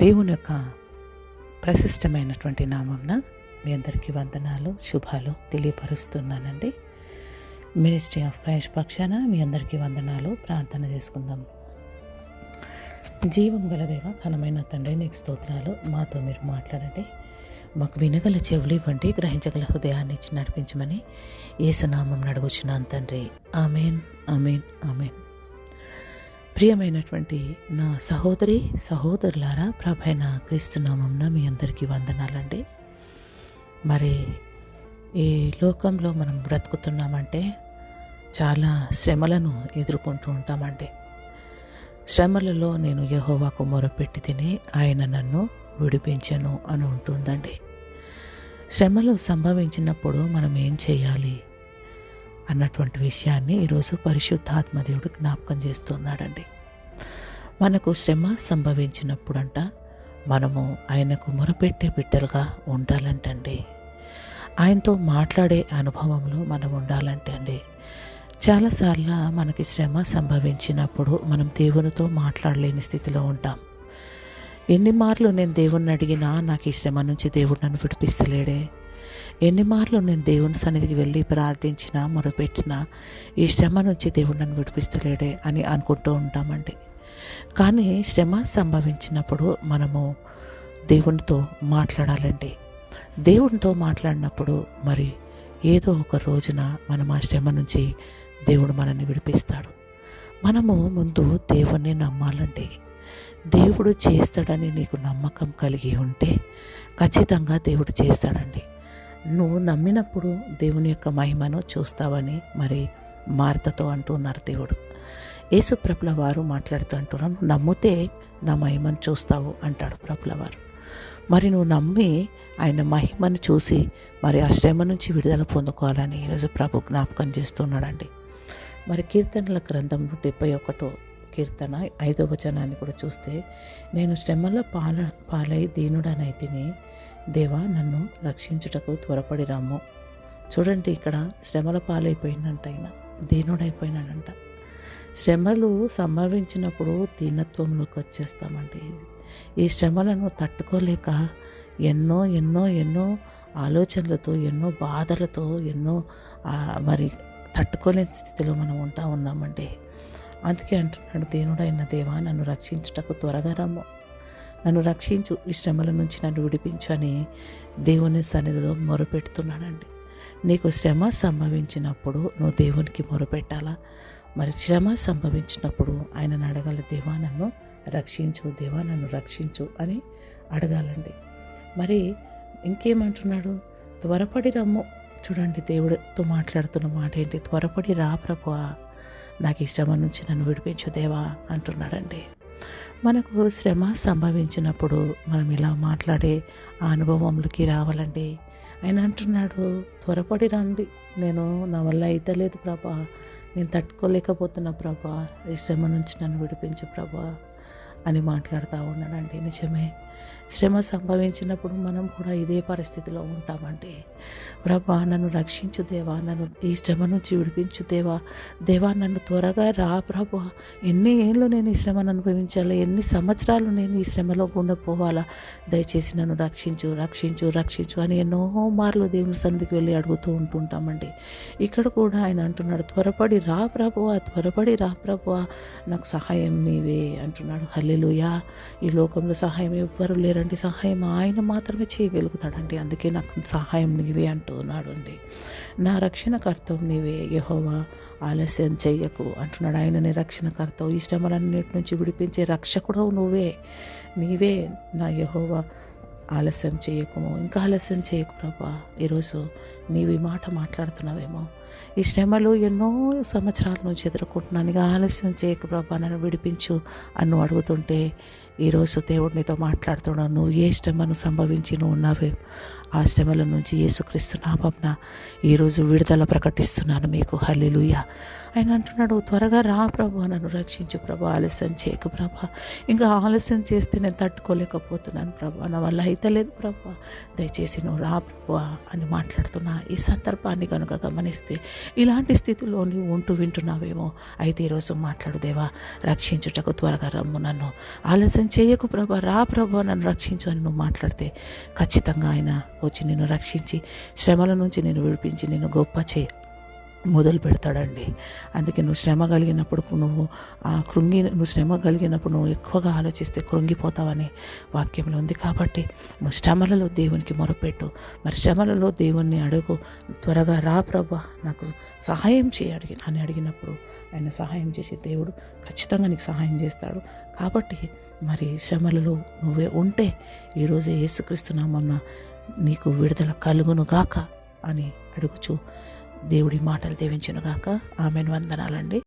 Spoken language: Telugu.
దేవుని యొక్క ప్రశిష్టమైనటువంటి నామంన మీ అందరికీ వందనాలు శుభాలు తెలియపరుస్తున్నానండి. మినిస్ట్రీ ఆఫ్ క్రైస్ట్ పక్షాన మీ అందరికీ వందనాలు ప్రార్థన చేసుకుందాం. జీవం గలదేవ ఘనమైన తండ్రి నీకు స్తోత్రాలు. మాతో మీరు మాట్లాడండి. మాకు వినగల చెవులు ఇవ్వండి గ్రహించగల హృదయాన్ని ఇచ్చి నడిపించమని ఏసునామం నడుగుచున్నాను తండ్రి. ఆమెన్ ఆమెన్ ఆమెన్. ప్రియమైనటువంటి నా సహోదరి సహోదరులారా ప్రభైన క్రీస్తునామంన మీ అందరికీ వందనాలండి. మరి ఈ లోకంలో మనం బ్రతుకుతున్నామంటే చాలా శ్రమలను ఎదుర్కొంటూ ఉంటామండి. శ్రమలలో నేను యహోవాకు మొరపెట్టి తిని ఆయన నన్ను విడిపించను అని ఉంటుందండి. శ్రమలు సంభవించినప్పుడు మనం ఏం చేయాలి అన్నటువంటి విషయాన్ని ఈరోజు పరిశుద్ధాత్మ దేవుడు జ్ఞాపకం చేస్తున్నాడండి. మనకు శ్రమ సంభవించినప్పుడంట మనము ఆయనకు మొరపెట్టే బిడ్డలుగా ఉండాలంటండి. ఆయనతో మాట్లాడే అనుభవంలో మనం ఉండాలంటే అండి. చాలాసార్లు మనకి శ్రమ సంభవించినప్పుడు మనం దేవునితో మాట్లాడలేని స్థితిలో ఉంటాం. ఎన్ని మార్లు నేను దేవుణ్ణి అడిగినా నాకు ఈ శ్రమ నుంచి దేవుడు నన్ను విడిపిస్తలేడే. ఎన్ని మార్లు నేను దేవుని సన్నిధికి వెళ్ళి ప్రార్థించినా మొరపెట్టినా ఈ శ్రమ నుంచి దేవుడు నన్ను విడిపిస్తలేడే అని అనుకుంటూ ఉంటామండి. కానీ శ్రమ సంభవించినప్పుడు మనము దేవునితో మాట్లాడాలండి. దేవునితో మాట్లాడినప్పుడు మరి ఏదో ఒక రోజున మనం ఆ శ్రమ నుంచి దేవుడు మనల్ని విడిపిస్తాడు. మనము ముందు దేవుణ్ణి నమ్మాలండి. దేవుడు చేస్తాడని నీకు నమ్మకం కలిగి ఉంటే ఖచ్చితంగా దేవుడు చేస్తాడండి. నువ్వు నమ్మినప్పుడు దేవుని యొక్క మహిమను చూస్తావని మరి మార్తతో అంటున్నారు దేవుడు. యేసు ప్రభుల వారు మాట్లాడుతూ అంటున్నాను నువ్వు నమ్మితే నా మహిమను చూస్తావు అంటాడు ప్రభుల వారు. మరి నువ్వు నమ్మి ఆయన మహిమను చూసి మరి ఆ శ్రమ నుంచి విడుదల పొందుకోవాలని ఈరోజు ప్రభు జ్ఞాపకం చేస్తున్నాడండి. మరి కీర్తనల గ్రంథంలో డెబ్బై ఒకటో కీర్తన ఐదో వచనాన్ని కూడా చూస్తే నేను శ్రమల పాల పాలై దీనుడనైతిని దేవా నన్ను రక్షించుటకు త్వరపడి రాము చూడండి ఇక్కడ శ్రమల పాలైపోయినంట ఆయన దీనుడైపోయినాడంట. శ్రమలు సంభవించినప్పుడు దీనత్వంలోకి వచ్చేస్తామండి. ఈ శ్రమలను తట్టుకోలేక ఎన్నో ఎన్నో ఎన్నో ఆలోచనలతో ఎన్నో బాధలతో ఎన్నో మరి తట్టుకోలేని స్థితిలో మనం ఉంటా ఉన్నామండి. అందుకే అంటున్నాడు దేవుడైన దేవా నన్ను రక్షించుటకు త్వరగా రమ్ము. నన్ను రక్షించు ఈ శ్రమల నుంచి నన్ను విడిపించు అని దేవుని సన్నిధిలో మొరపెడుతున్నానండి నీకు శ్రమ సంభవించినప్పుడు నువ్వు దేవునికి మొరపెట్టాలా? మరి శ్రమ సంభవించినప్పుడు ఆయనను అడగాలి దేవా నన్ను రక్షించు దేవా నన్ను రక్షించు అని అడగాలండి. మరి ఇంకేమంటున్నాడు? త్వరపడి రమ్ము. చూడండి దేవుడితో మాట్లాడుతున్న మాట ఏంటి? త్వరపడి రా ప్రభువా. నాకు ఈ శ్రమ నుంచి నన్ను విడిపించు దేవా అంటున్నాడండి. మనకు శ్రమ సంభవించినప్పుడు మనం ఇలా మాట్లాడే ఆ అనుభవంలోకి రావాలండి. ఆయన అంటున్నాడు త్వరపడి రండి. నేను నా వల్ల అయితలేదు ప్రభా. నేను తట్టుకోలేకపోతున్నా ప్రభా. ఈ శ్రమ నుంచి నన్ను విడిపించు ప్రభా అని మాట్లాడుతూ ఉన్నాడండి. నిజమే. శ్రమ సంభవించినప్పుడు మనం కూడా ఇదే పరిస్థితిలో ఉంటామండి ప్రభా నన్ను రక్షించు దేవా నన్ను ఈ శ్రమ నుంచి విడిపించు దేవా దేవా నన్ను త్వరగా రా ప్రభు. ఎన్ని ఏళ్ళు నేను ఈ శ్రమను అనుభవించాలి ఎన్ని సంవత్సరాలు నేను ఈ శ్రమలో గుండా పోవాలా దయచేసి నన్ను రక్షించు రక్షించు రక్షించు అని ఎన్నో మార్లు దేవుని సందికి వెళ్ళి అడుగుతూ ఉంటుంటామండి. ఇక్కడ కూడా ఆయన అంటున్నాడు త్వరపడి రా ప్రభువా త్వరపడి రా ప్రభువా నాకు సహాయం నీవే అంటున్నాడు. హల్లెలుయా. ఈ లోకంలో సహాయం ఎవ్వరు చేయరండి సహాయం ఆయన మాత్రమే చేయగలుగుతాడండి. అందుకే నాకు సహాయం నీవే అంటున్నాడు అండి నా రక్షణకర్తం నీవే యహోవా. ఆలస్యం చెయ్యకు అంటున్నాడు. ఆయన నీ రక్షణకర్తవు ఈ శ్రమలన్నిటి నుంచి విడిపించే రక్షకుడవు నువ్వే. నీవే నా యహోవా. ఆలస్యం చేయకుము ఇంకా ఆలస్యం చేయకు ప్రభా. ఈరోజు నీవి ఈ మాట మాట్లాడుతున్నావేమో. ఈ శ్రమలు ఎన్నో సంవత్సరాల నుంచి ఎదుర్కొంటున్నాను. ఇక ఆలస్యం చేయకు ప్రభా నన్ను విడిపించు అని నువ్వు అడుగుతుంటే ఈరోజు దేవుడు నీతో మాట్లాడుతున్నావు నువ్వు ఏ శ్రమను సంభవించి నువ్వు ఉన్నావే. ఆ శ్రమల నుంచి యేసుక్రీస్తు నాపంన ఈరోజు విడుదల ప్రకటిస్తున్నాను మీకు. హల్లిలుయ. ఆయన అంటున్నాడు త్వరగా రా ప్రభు నన్ను రక్షించు ప్రభు ఆలస్యం చేయకు ప్రభా. ఇంకా ఆలస్యం చేస్తే నేను తట్టుకోలేకపోతున్నాను ప్రభా. నా వల్ల అయితలేదు ప్రభు. దయచేసి నువ్వు రా ప్రభు అని మాట్లాడుతున్నా ఈ సందర్భాన్ని కనుక గమనిస్తే ఇలాంటి స్థితిలో నీవు ఉంటూ వింటున్నావేమో. అయితే ఈరోజు మాట్లాడు దేవా. రక్షించుటకు త్వరగా రమ్ము నన్ను. ఆలస్యం చేయకు ప్రభా. రా ప్రభు నన్ను రక్షించు అని నువ్వు మాట్లాడితే ఖచ్చితంగా ఆయన వచ్చి నిన్ను రక్షించి శ్రమల నుంచి నేను విడిపించి నేను గొప్ప చేయి మొదలు పెడతాడండి. అందుకే నువ్వు శ్రమ కలిగినప్పుడు నువ్వు ఆ కృంగి నువ్వు శ్రమ కలిగినప్పుడు నువ్వు ఎక్కువగా ఆలోచిస్తే కృంగిపోతావని వాక్యంలో ఉంది. కాబట్టి నువ్వు శ్రమలలో దేవునికి మొరపెట్టు. మరి శ్రమలలో దేవుణ్ణి అడుగు. త్వరగా రా ప్రభా నాకు సహాయం చేయి అడిగి అని అడిగినప్పుడు ఆయన సహాయం చేసి దేవుడు ఖచ్చితంగా నీకు సహాయం చేస్తాడు. కాబట్టి మరి శ్రమలలో నువ్వే ఉంటే ఈరోజే యేసుక్రీస్తు నామన్న నీకు విడుదల కలుగును గాక అని అడుగుచు దేవుడి మాటలు దీవించును గాక ఆమెను. వందనాలండి.